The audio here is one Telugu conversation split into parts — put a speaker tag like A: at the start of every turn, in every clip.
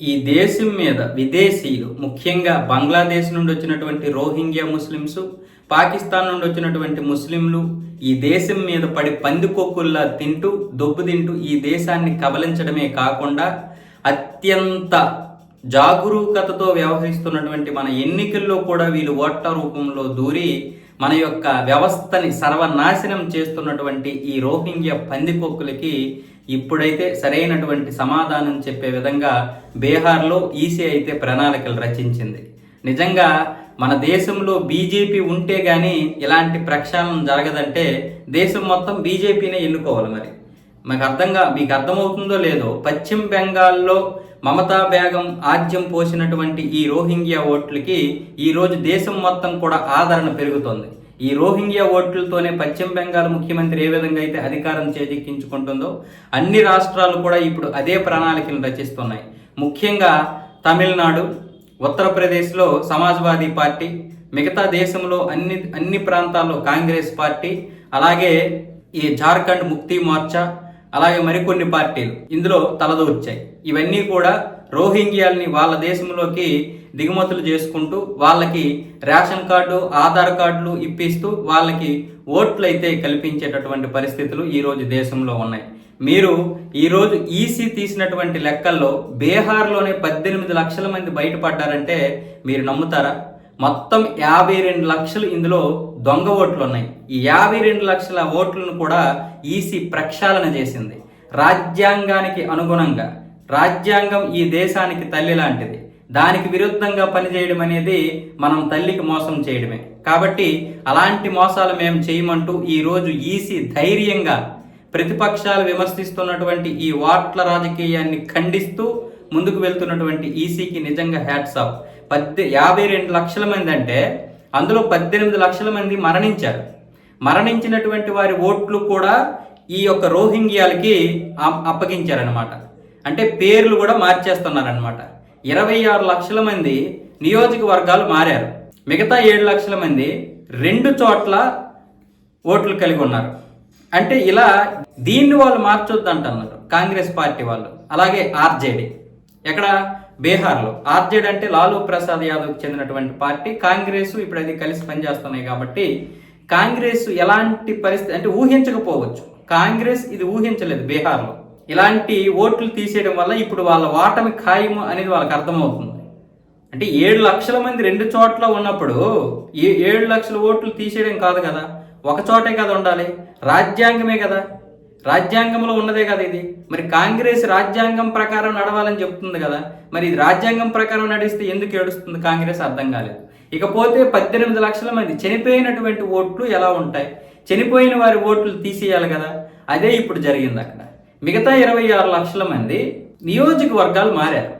A: ఈ దేశం మీద విదేశీయులు ముఖ్యంగా బంగ్లాదేశ్ నుండి వచ్చినటువంటి రోహింగ్యా ముస్లిమ్స్ పాకిస్తాన్ నుండి వచ్చినటువంటి ముస్లింలు ఈ దేశం మీద పడి పందికొక్కుల్లా తింటూ దొబ్బు తింటూ ఈ దేశాన్ని కబలించడమే కాకుండా అత్యంత జాగరూకతతో వ్యవహరిస్తున్నటువంటి మన ఎన్నికల్లో కూడా వీళ్ళు ఓట్ల రూపంలో దూరి మన యొక్క వ్యవస్థని సర్వనాశనం చేస్తున్నటువంటి ఈ రోహింగ్య పందికొక్కులకి ఇప్పుడైతే సరైనటువంటి సమాధానం చెప్పే విధంగా బీహార్లో ఈసీ అయితే ప్రణాళికలు రచించింది. నిజంగా మన దేశంలో బీజేపీ ఉంటే కానీ ఇలాంటి ప్రక్షాళన జరగదంటే దేశం మొత్తం బీజేపీనే ఎన్నుకోవాలి మరి. మీకు అర్థంగా మీకు అర్థమవుతుందో లేదో పశ్చిమ బెంగాల్లో మమతా బేగం ఆద్యం పోసినటువంటి ఈ రోహింగ్యా ఓట్లకి ఈరోజు దేశం మొత్తం కూడా ఆదరణ పెరుగుతోంది. ఈ రోహింగ్యా ఓట్లతోనే పశ్చిమ బెంగాల్ ముఖ్యమంత్రి ఏ విధంగా అయితే అధికారం చేజిక్కించుకుంటుందో అన్ని రాష్ట్రాలు కూడా ఇప్పుడు అదే ప్రణాళికలు రచిస్తున్నాయి. ముఖ్యంగా తమిళనాడు ఉత్తరప్రదేశ్లో సమాజ్వాదీ పార్టీ మిగతా దేశంలో అన్ని అన్ని ప్రాంతాల్లో కాంగ్రెస్ పార్టీ అలాగే ఈ జార్ఖండ్ ముక్తి మోర్చా అలాగే మరికొన్ని పార్టీలు ఇందులో తలదూర్చాయి. ఇవన్నీ కూడా రోహింగ్యాల్ని వాళ్ళ దేశంలోకి దిగుమతులు చేసుకుంటూ వాళ్ళకి రేషన్ కార్డు ఆధార్ కార్డులు ఇప్పిస్తూ వాళ్ళకి ఓట్లు అయితే కల్పించేటటువంటి పరిస్థితులు ఈరోజు దేశంలో ఉన్నాయి. మీరు ఈరోజు ఈసీ తీసినటువంటి లెక్కల్లో బీహార్లోనే పద్దెనిమిది లక్షల మంది బయటపడ్డారంటే మీరు నమ్ముతారా? మొత్తం యాభై రెండు లక్షలు ఇందులో దొంగ ఓట్లు ఉన్నాయి ఈ యాభై రెండు లక్షల ఓట్లను కూడా ఈసీ ప్రక్షాళన చేసింది. రాజ్యాంగానికి అనుగుణంగా రాజ్యాంగం ఈ దేశానికి తల్లి లాంటిది. దానికి విరుద్ధంగా పనిచేయడం అనేది మనం తల్లికి మోసం చేయడమే. కాబట్టి అలాంటి మోసాలు మేము చేయమంటూ ఈరోజు ఈసీ ధైర్యంగా ప్రతిపక్షాలు విమర్శిస్తున్నటువంటి ఈ ఓట్ల రాజకీయాన్ని ఖండిస్తూ ముందుకు వెళ్తున్నటువంటి ఈసీకి నిజంగా హ్యాట్స్ ఆఫ్. పద్దె యాభై రెండు లక్షల మంది అంటే అందులో పద్దెనిమిది లక్షల మంది మరణించారు. మరణించినటువంటి వారి ఓట్లు కూడా ఈ యొక్క రోహింగ్యాలకి అప్- అప్పగించారనమాట అంటే పేర్లు కూడా మార్చేస్తున్నారనమాట ఇరవై ఆరు లక్షల మంది నియోజకవర్గాలు మారారు. మిగతా ఏడు లక్షల మంది రెండు చోట్ల ఓట్లు కలిగి ఉన్నారు. అంటే ఇలా దీన్ని వాళ్ళు మార్చొద్దు అంటున్నారు కాంగ్రెస్ పార్టీ వాళ్ళు. అలాగే ఆర్జేడీ. ఎక్కడ? బీహార్లో. ఆర్జేడి అంటే లాలూ ప్రసాద్ యాదవ్కి చెందినటువంటి పార్టీ. కాంగ్రెస్ ఇప్పుడు అది కలిసి పనిచేస్తున్నాయి కాబట్టి కాంగ్రెస్ ఎలాంటి పరిస్థితి అంటే ఊహించకపోవచ్చు. కాంగ్రెస్ ఇది ఊహించలేదు బీహార్లో. ఇలాంటి ఓట్లు తీసేయడం వల్ల ఇప్పుడు వాళ్ళ ఓటమి ఖాయము అనేది వాళ్ళకి అర్థమవుతుంది. అంటే ఏడు లక్షల మంది రెండు చోట్ల ఉన్నప్పుడు ఏ ఏడు లక్షల ఓట్లు తీసేయడం కాదు కదా. ఒక చోటే కదా ఉండాలి. రాజ్యాంగమే కదా. రాజ్యాంగంలో ఉన్నదే కదా ఇది? మరి కాంగ్రెస్ రాజ్యాంగం ప్రకారం నడవాలని చెప్తుంది కదా? మరి ఇది రాజ్యాంగం ప్రకారం నడిస్తే ఎందుకు ఏడుస్తుంది? కాంగ్రెస్ అర్థం కాలేదు. ఇకపోతే పద్దెనిమిది లక్షల మంది చనిపోయినటువంటి ఓట్లు ఎలా ఉంటాయి? చనిపోయిన వారి ఓట్లు తీసేయాలి కదా? అదే ఇప్పుడు జరిగింది అక్కడ. మిగతా ఇరవై ఆరు లక్షల మంది నియోజకవర్గాలు మారారు.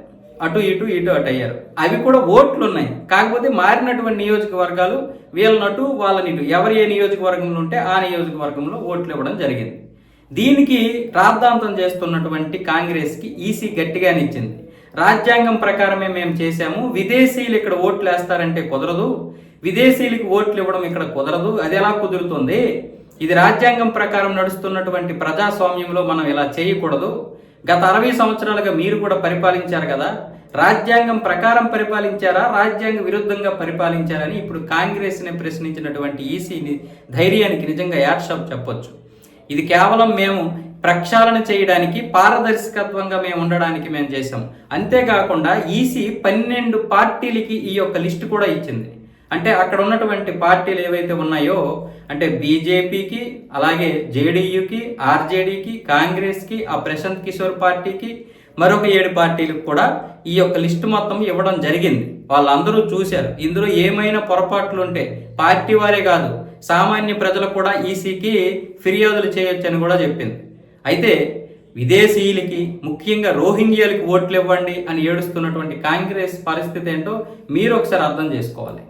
A: అటు ఇటు ఇటు అటు అయ్యారు. అవి కూడా ఓట్లు ఉన్నాయి కాకపోతే మారినటువంటి నియోజకవర్గాలు వీళ్ళనటు వాళ్ళని ఇటు ఎవరు ఏ నియోజకవర్గంలో ఉంటే ఆ నియోజకవర్గంలో ఓట్లు ఇవ్వడం జరిగింది. దీనికి రాద్ధాంతం చేస్తున్నటువంటి కాంగ్రెస్కి ఈసీ గట్టిగానిచ్చింది రాజ్యాంగం ప్రకారమే మేము చేశాము. విదేశీయులు ఇక్కడ ఓట్లు వేస్తారంటే కుదరదు. విదేశీయులకి ఓట్లు ఇవ్వడం ఇక్కడ కుదరదు. అది ఎలా కుదురుతుంది? ఇది రాజ్యాంగం ప్రకారం నడుస్తున్నటువంటి ప్రజాస్వామ్యంలో మనం ఇలా చేయకూడదు. గత అరవై సంవత్సరాలుగా మీరు కూడా పరిపాలించారు కదా. రాజ్యాంగం ప్రకారం పరిపాలించారా? రాజ్యాంగ విరుద్ధంగా పరిపాలించారని ఇప్పుడు కాంగ్రెస్ని ప్రశ్నించినటువంటి ఈసీని ధైర్యానికి నిజంగా యాడ్షాప్ చెప్పొచ్చు. ఇది కేవలం మేము ప్రక్షాళన చేయడానికి పారదర్శకత్వంగా మేము ఉండడానికి మేము చేసాం అంతేకాకుండా ఈసీ పన్నెండు పార్టీలకి ఈ యొక్క లిస్టు కూడా ఇచ్చింది. అంటే అక్కడ ఉన్నటువంటి పార్టీలు ఏవైతే ఉన్నాయో అంటే బీజేపీకి అలాగే జేడీయూకి ఆర్జేడీకి కాంగ్రెస్కి ఆ ప్రశాంత్ కిషోర్ పార్టీకి మరొక ఏడు పార్టీలకు కూడా ఈ యొక్క లిస్టు మొత్తం ఇవ్వడం జరిగింది. వాళ్ళందరూ చూశారు. ఇందులో ఏమైనా పొరపాట్లు ఉంటే పార్టీ వారే కాదు సామాన్య ప్రజలు కూడా ఈసీకి ఫిర్యాదులు చేయొచ్చని కూడా చెప్పింది. అయితే విదేశీయులకి ముఖ్యంగా రోహింగ్యాలకి ఓట్లు ఇవ్వండి అని ఏడుస్తున్నటువంటి కాంగ్రెస్ పరిస్థితి ఏంటో మీరు ఒకసారి అర్థం చేసుకోవాలి.